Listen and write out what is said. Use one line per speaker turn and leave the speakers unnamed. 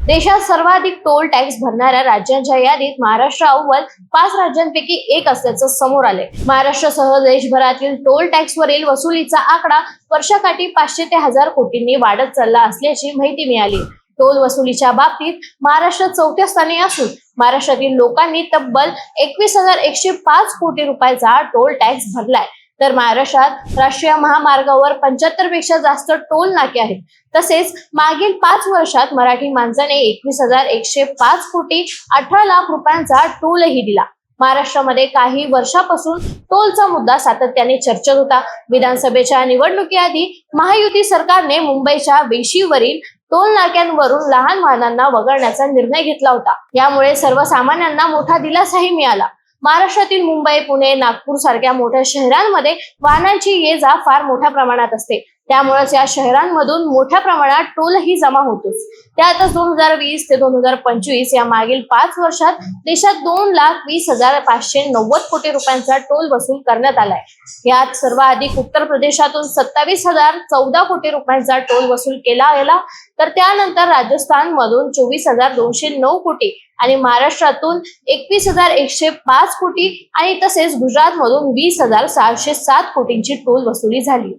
देशात सर्वाधिक toll tax भरणाऱ्या राज्यांच्या यादीत महाराष्ट्र अव्वल पाच राज्यांपैकी एक असल्याचं समोर आले महाराष्ट्रासह देशभरातील टोल टॅक्सवरील वसुलीचा आकडा वर्षाकाठी पाचशे ते हजार कोटींनी वाढत चालला असल्याची माहिती मिळाली. टोल वसुलीच्या बाबतीत महाराष्ट्र चौथ्या स्थानी असून महाराष्ट्रातील लोकांनी तब्बल एकवीस हजार एकशे पाच कोटी रुपयाचा टोल टॅक्स भरलाय. तर महाराष्ट्रात राष्ट्रीय महामार्गावर पंच्याहत्तरपेक्षा जास्त टोल नाके आहेत. तसेच मागील पाच वर्षात मराठी माणसाने एकवीस हजार एकशे पाच कोटी अठरा लाख रुपयांचा टोलही दिला. महाराष्ट्रामध्ये काही वर्षापासून टोलचा मुद्दा सातत्याने चर्चेत होता. विधानसभेच्या निवडणुकीआधी महायुती सरकारने मुंबईच्या वेशीवरील टोल नाक्यांवरून लहान वाहनांना वगळण्याचा निर्णय घेतला होता. यामुळे सर्वसामान्यांना मोठा दिलासाही मिळाला. महाराष्ट्रातील मुंबई पुणे नागपूर सारख्या मोठ्या शहरांमध्ये वाहनांची ये जा फार मोठ्या प्रमाणात असते. त्यामुळेच या शहरांमधून मोठ्या प्रमाणात टोलही जमा होतोच त्यातच दोन हजार वीस ते दोन हजार पंचवीस या मागील पाच वर्षात देशात दोन लाख वीस हजार पाचशे नव्वद कोटी रुपयांचा टोल वसूल करण्यात आलाय. यात सर्वाधिक उत्तर प्रदेशातून सत्तावीस हजार चौदा कोटी रुपयांचा टोल वसूल केला गेला. तर त्यानंतर राजस्थान मधून चोवीस हजार दोनशे नऊ कोटी आणि महाराष्ट्रातून एकवीस हजार एकशे पाच कोटी आणि तसेच गुजरात मधून वीस हजार सहाशे सात कोटींची टोल वसुली झाली.